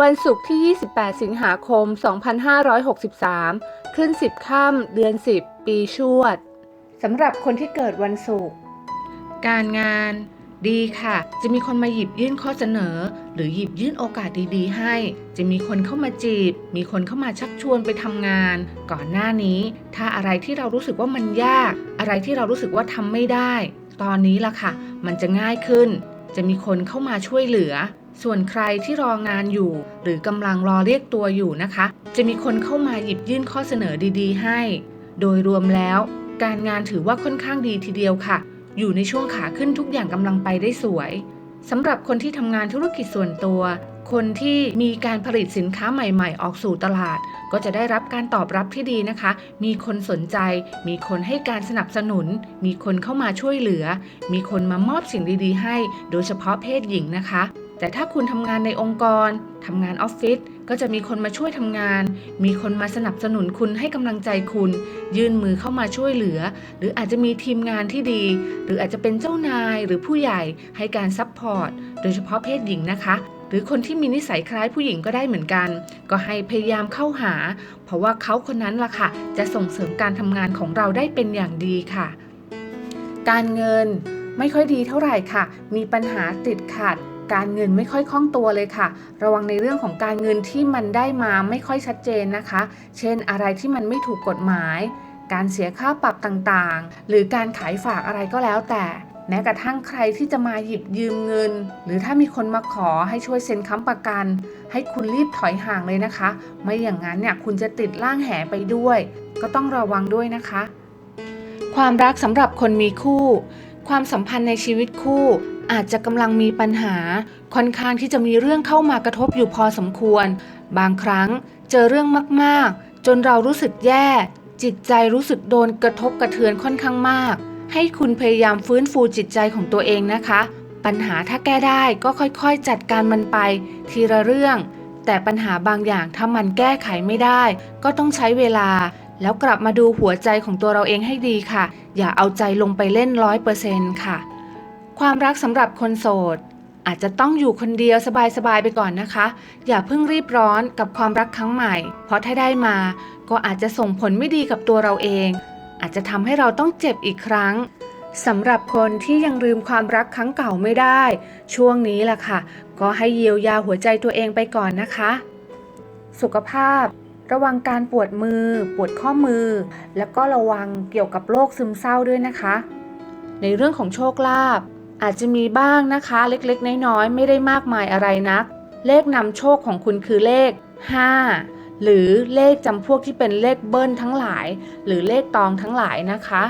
วันศุกร์ที่ 28 สิงหาคม 2563 ขึ้น 10 ค่ำเดือน 10 ปีชวดสำหรับคนที่เกิดวันศุกร์การงานดีค่ะ จะมีคนมาหยิบยื่นข้อเสนอ หรือหยิบยื่นโอกาสดีๆ ให้ จะมีคนเข้ามาจีบ มีคนเข้ามาชักชวนไปทำงาน ก่อนหน้านี้ ถ้าอะไรที่เรารู้สึกว่ามันยาก อะไรที่เรารู้สึกว่าทำไม่ได้ ตอนนี้ล่ะค่ะ มันจะง่ายขึ้น จะมีคนเข้ามาช่วยเหลือ ส่วนใครที่รองานอยู่ หรือกำลังรอเรียกตัวอยู่นะคะ จะมีคนเข้ามาหยิบยื่นข้อเสนอดีๆ ให้ โดยรวมแล้ว การงานถือว่าค่อนข้างดีทีเดียวค่ะ อยู่ในช่วงขาขึ้นทุกอย่างกำลังไปได้สวยสำหรับคนที่ทำงานธุรกิจส่วนตัว คนที่มีการผลิตสินค้าใหม่ ๆ ออกสู่ตลาด ก็จะได้รับการตอบรับที่ดีนะคะ มีคนสนใจ มีคนให้การสนับสนุน มีคนเข้ามาช่วยเหลือ มีคนมามอบสิ่งดีๆ ให้ โดยเฉพาะเพศหญิงนะคะ แต่ถ้าคุณทำงานในองค์กรทำงานออฟฟิศก็จะมีคนมาช่วยทำงาน มีคนมาสนับสนุนคุณให้กำลังใจคุณ ยื่นมือเข้ามาช่วยเหลือ หรืออาจจะมีทีมงานที่ดี หรืออาจจะเป็นเจ้านายหรือผู้ใหญ่ให้การซัพพอร์ตโดยเฉพาะเพศหญิงนะคะหรือคนที่มีนิสัยคล้ายผู้หญิงก็ได้เหมือนกัน ก็ให้พยายามเข้าหา เพราะว่าเขาคนนั้นล่ะค่ะ จะส่งเสริมการทำงานของเราได้เป็นอย่างดีค่ะ การเงินไม่ค่อยดีเท่าไหร่ค่ะ มีปัญหาติดขัด การเงินไม่ค่อยคล่องตัวเลยค่ะ ระวังในเรื่องของการเงินที่มันได้มาไม่ค่อยชัดเจนนะคะ เช่นอะไรที่มันไม่ถูกกฎหมาย การเสียค่าปรับต่างๆ หรือการขายฝากอะไรก็แล้วแต่แม้กระทั่งใครที่จะมาหยิบยืมเงิน หรือถ้ามีคนมาขอให้ช่วยเซ็นค้ำประกัน ให้คุณรีบถอยห่างเลยนะคะ ไม่อย่างนั้นเนี่ยคุณจะติดล่างแหไปด้วย ก็ต้องระวังด้วยนะคะ ความรักสำหรับคนมีคู่ ความสัมพันธ์ในชีวิตคู่ อาจจะกำลังมีปัญหา ค่อนข้างที่จะมีเรื่องเข้ามากระทบอยู่พอสมควร บางครั้งเจอเรื่องมากๆ จนเรารู้สึกแย่ จิตใจรู้สึกโดนกระทบกระเทือนค่อนข้างมาก ให้คุณพยายามฟื้นฟูจิตใจของตัวเองนะคะ ปัญหาถ้าแก้ได้ก็ค่อยๆ จัดการมันไป ทีละเรื่อง แต่ปัญหาบางอย่างถ้ามันแก้ไขไม่ได้ ก็ต้องใช้เวลา แล้วกลับมาดูหัวใจของตัวเราเองให้ดีค่ะ อย่าเอาใจลงไปเล่นร้อยเปอร์เซ็นต์ค่ะ ความรักสำหรับคนโสด อาจจะต้องอยู่คนเดียวสบายๆไปก่อนนะคะ อย่าเพิ่งรีบร้อนกับความรักครั้งใหม่ เพราะถ้าได้มา ก็อาจจะส่งผลไม่ดีกับตัวเราเอง อาจจะทำให้เราต้องเจ็บอีกครั้งสำหรับคนที่ยังลืมความรักครั้งเก่าไม่ได้ ช่วงนี้ล่ะค่ะ ก็ให้เยียวยาหัวใจตัวเองไปก่อนนะคะ สุขภาพ ระวังการปวดมือ ปวดข้อมือ แล้วก็ระวังเกี่ยวกับโรคซึมเศร้าด้วยนะคะ ในเรื่องของโชคลาภ อาจจะมีบ้างนะคะเล็กๆ น้อยๆ ไม่ได้มากมายอะไรนัก เลขนำโชคของคุณคือเลข 5 หรือเลขจำพวกที่เป็นเลขเบิ้ลทั้งหลาย หรือเลขตองทั้งหลายนะคะ